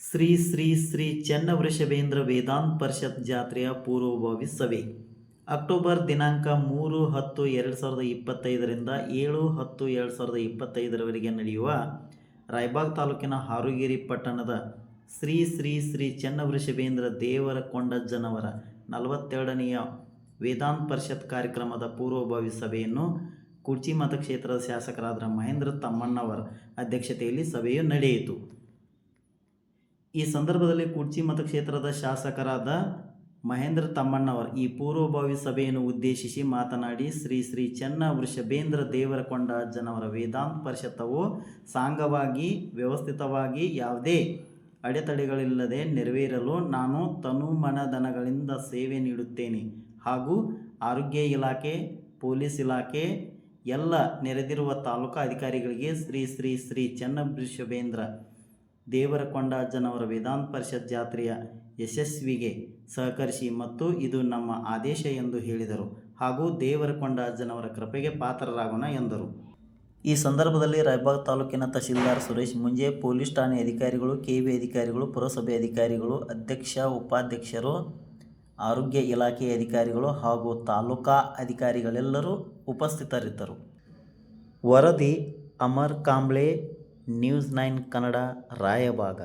ಶ್ರೀ ಶ್ರೀ ಶ್ರೀ ಚೆನ್ನವೃಷಭೇಂದ್ರ ವೇದಾಂತ ಪರಿಷತ್ ಜಾತ್ರೆಯ ಪೂರ್ವಭಾವಿ ಸಭೆ. ಅಕ್ಟೋಬರ್ ದಿನಾಂಕ ಮೂರು ಹತ್ತು ಎರಡು ಸಾವಿರದ ಇಪ್ಪತ್ತೈದರಿಂದ ಏಳು ಹತ್ತು ಎರಡು ಸಾವಿರದ ಇಪ್ಪತ್ತೈದರವರೆಗೆ ನಡೆಯುವ ರಾಯಬಾಗ್ ತಾಲೂಕಿನ ಹಾರುಗಿರಿ ಪಟ್ಟಣದ ಶ್ರೀ ಶ್ರೀ ಶ್ರೀ ಚೆನ್ನವೃಷಭೇಂದ್ರ ದೇವರ ಕೊಂಡಜ್ಜನವರ ನಲವತ್ತೆರಡನೆಯ ವೇದಾಂತ ಪರಿಷತ್ ಕಾರ್ಯಕ್ರಮದ ಪೂರ್ವಭಾವಿ ಸಭೆಯನ್ನು ಕುರ್ಚಿ ಮತಕ್ಷೇತ್ರದ ಶಾಸಕರಾದ ಮಹೇಂದ್ರ ತಮ್ಮಣ್ಣವರ ಅಧ್ಯಕ್ಷತೆಯಲ್ಲಿ ಸಭೆಯು ನಡೆಯಿತು. ಈ ಸಂದರ್ಭದಲ್ಲಿ ಕುರ್ಚಿ ಮತಕ್ಷೇತ್ರದ ಶಾಸಕರಾದ ಮಹೇಂದ್ರ ತಮ್ಮಣ್ಣವರ್ ಈ ಪೂರ್ವಭಾವಿ ಸಭೆಯನ್ನು ಉದ್ದೇಶಿಸಿ ಮಾತನಾಡಿ, ಶ್ರೀ ಶ್ರೀ ಚೆನ್ನ ವೃಷಭೇಂದ್ರ ದೇವರಕೊಂಡ ಜನವರ ವೇದಾಂತ ಪರಿಷತ್ತವು ಸಾಂಗವಾಗಿ, ವ್ಯವಸ್ಥಿತವಾಗಿ ಯಾವುದೇ ಅಡೆತಡೆಗಳಿಲ್ಲದೆ ನೆರವೇರಲು ನಾನು ತನು ಮನಧನಗಳಿಂದ ಸೇವೆ ನೀಡುತ್ತೇನೆ. ಹಾಗೂ ಆರೋಗ್ಯ ಇಲಾಖೆ, ಪೊಲೀಸ್ ಇಲಾಖೆ, ಎಲ್ಲ ನೆರೆದಿರುವ ತಾಲೂಕಾ ಅಧಿಕಾರಿಗಳಿಗೆ ಶ್ರೀ ಶ್ರೀ ಶ್ರೀ ಚೆನ್ನವೃಷಭೇಂದ್ರ ದೇವರಕೊಂಡಜ್ಜನವರ ವೇದಾಂತ ಪರಿಷತ್ ಜಾತ್ರೆಯ ಯಶಸ್ವಿಗೆ ಸಹಕರಿಸಿ ಮತ್ತು ಇದು ನಮ್ಮ ಆದೇಶ ಎಂದು ಹೇಳಿದರು ಹಾಗೂ ದೇವರಕೊಂಡಜ್ಜನವರ ಕೃಪೆಗೆ ಪಾತ್ರರಾಗೋಣ ಎಂದರು. ಈ ಸಂದರ್ಭದಲ್ಲಿ ರಾಯಬಾಗ್ ತಾಲೂಕಿನ ತಹಶೀಲ್ದಾರ್ ಸುರೇಶ್ ಮುಂಜೆ ಪೊಲೀಸ್ ಠಾಣೆ ಅಧಿಕಾರಿಗಳು ಕೆ ವಿ ಅಧಿಕಾರಿಗಳು, ಪುರಸಭೆ ಅಧಿಕಾರಿಗಳು, ಅಧ್ಯಕ್ಷ, ಉಪಾಧ್ಯಕ್ಷರು, ಆರೋಗ್ಯ ಇಲಾಖೆ ಅಧಿಕಾರಿಗಳು ಹಾಗೂ ತಾಲೂಕಾ ಅಧಿಕಾರಿಗಳೆಲ್ಲರೂ ಉಪಸ್ಥಿತರಿದ್ದರು. ವರದಿ ಅಮರ್ ಕಾಂಬ್ಳೆ ನ್ಯೂಸ್ ನೈನ್ ಕನ್ನಡ ರಾಯಬಾಗ